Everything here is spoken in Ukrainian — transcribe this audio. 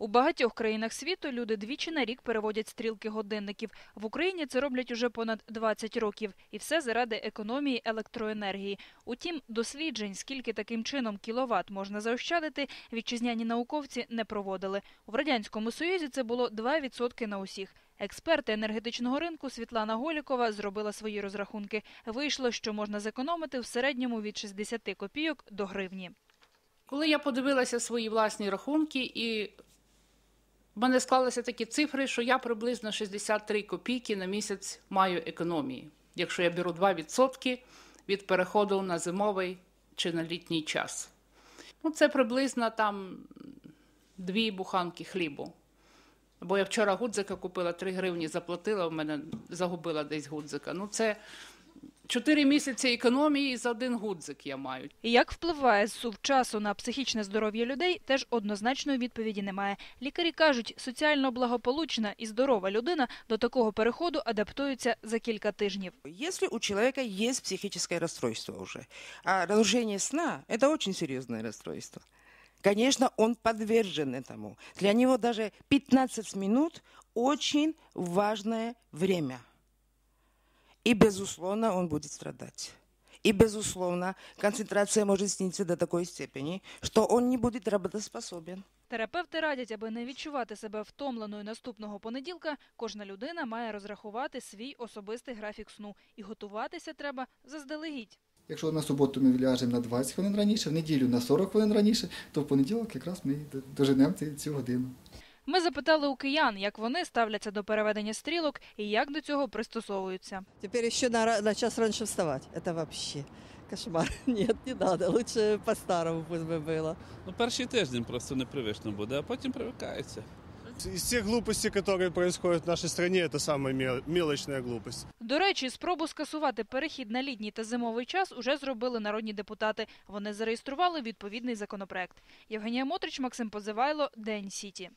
У багатьох країнах світу люди двічі на рік переводять стрілки годинників. В Україні це роблять уже понад 20 років. І все заради економії електроенергії. Утім, досліджень, скільки таким чином кіловат можна заощадити, вітчизняні науковці не проводили. У Радянському Союзі це було 2% на усіх. Експерти енергетичного ринку Світлана Голікова зробила свої розрахунки. Вийшло, що можна зекономити в середньому від 60 копійок до гривні. Коли я подивилася свої власні рахунки, і в мене склалися такі цифри, що я приблизно 63 копійки на місяць маю економії, якщо я беру 2% від переходу на зимовий чи на літній час. Ну, це приблизно там дві буханки хлібу. Бо я вчора гудзика купила 3 гривні, заплатила, в мене загубила десь гудзика. Ну, це 4 місяці економії за один гудзик я маю. І як впливає зсув часу на психічне здоров'я людей, теж однозначної відповіді немає. Лікарі кажуть, соціально благополучна і здорова людина до такого переходу адаптується за кілька тижнів. Если у человека есть психическое расстройство уже, а разрушение сна – это очень серьезное расстройство. Конечно, он подвержен этому. Для него даже 15 минут – очень важное время. И, безусловно, он будет страдать. И, безусловно, концентрация может снизиться до такой степени, что он не будет работоспособен. Терапевти радять, аби не відчувати себе втомленою наступного понеділка, кожна людина має розрахувати свій особистий графік сну. І готуватися треба заздалегідь. Якщо на суботу ми ляжемо на 20 хвилин раніше, в неділю на 40 хвилин раніше, то в понеділок якраз ми доженемо ці- цю годину. Ми запитали у киян, як вони ставляться до переведення стрілок і як до цього пристосовуються. Теперь еще на, ра- на час раньше вставать. Это вообще кошмар. Нет, не надо. Лучше по-старому пусть бы было. Ну, перший тиждень просто непривично буде, а потім привикається. Из тех глупостей, которые происходят в нашей стране, это самая мел- мелочная глупость. До речі, спробу скасувати перехід на літній та зимовий час уже зробили народні депутати. Вони зареєстрували відповідний законопроект. Євгенія Мотрич, Максим Позивайло, День Сіті.